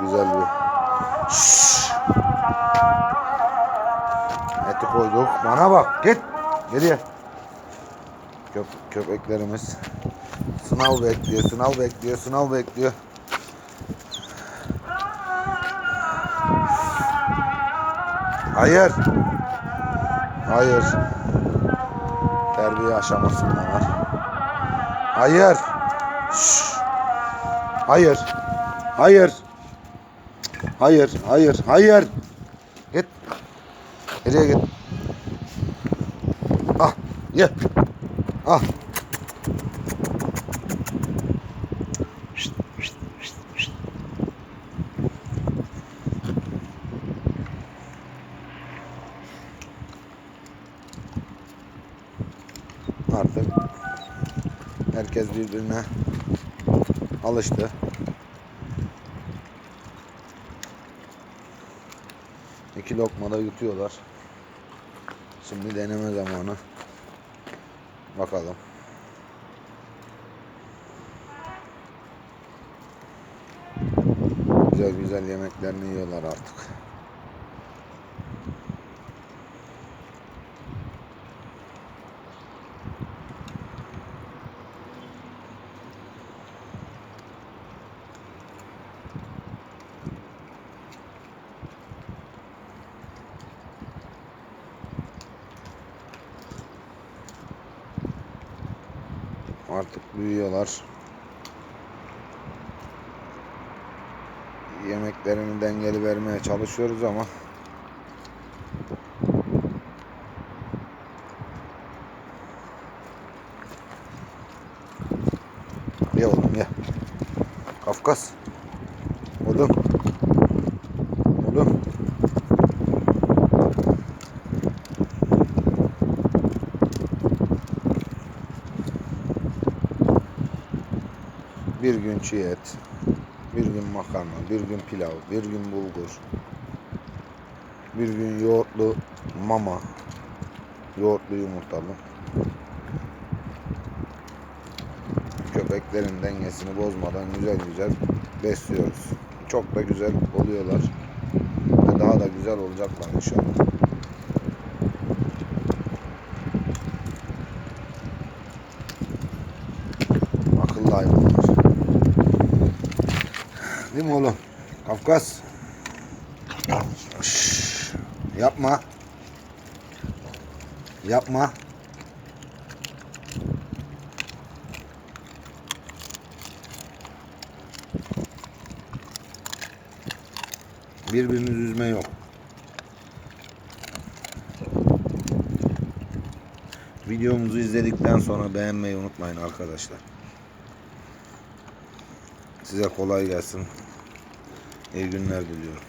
güzel bir. Şşş. Eti koyduk. Bana bak. Git. Geriye. Köp köpeklerimiz. Sınav bekliyor. Sınav bekliyor. Sınav bekliyor. Hayır. Hayır. Terbiye aşaması bunlar. Hayır. Şşş. Hayır. Hayır. Hayır. Hayır. Hayır. Git. Nereye git? Ah. Ye. Ah. Şşt, şşt, şşt, şşt. Artık herkes birbirine alıştı. İki lokmada yutuyorlar. Şimdi deneme zamanı. Bakalım. Güzel güzel yemeklerini yiyorlar artık. Artık büyüyorlar. Yemeklerini dengeli vermeye çalışıyoruz ama Ye oğlum ye. Kafkas. Oğlum. Bir gün çiğ et, bir gün makarna, bir gün pilav, bir gün bulgur, bir gün yoğurtlu mama, yoğurtlu yumurtalı. Köpeklerin dengesini bozmadan güzel güzel besliyoruz. Çok da güzel oluyorlar. Ve daha da güzel olacaklar inşallah. Akıllı hayvanlar. Değil mi oğlum? Kafkas. Şşş, yapma. Yapma. Birbirinizi üzme yok. Videomuzu izledikten sonra beğenmeyi unutmayın arkadaşlar. Size kolay gelsin. İyi günler diliyorum.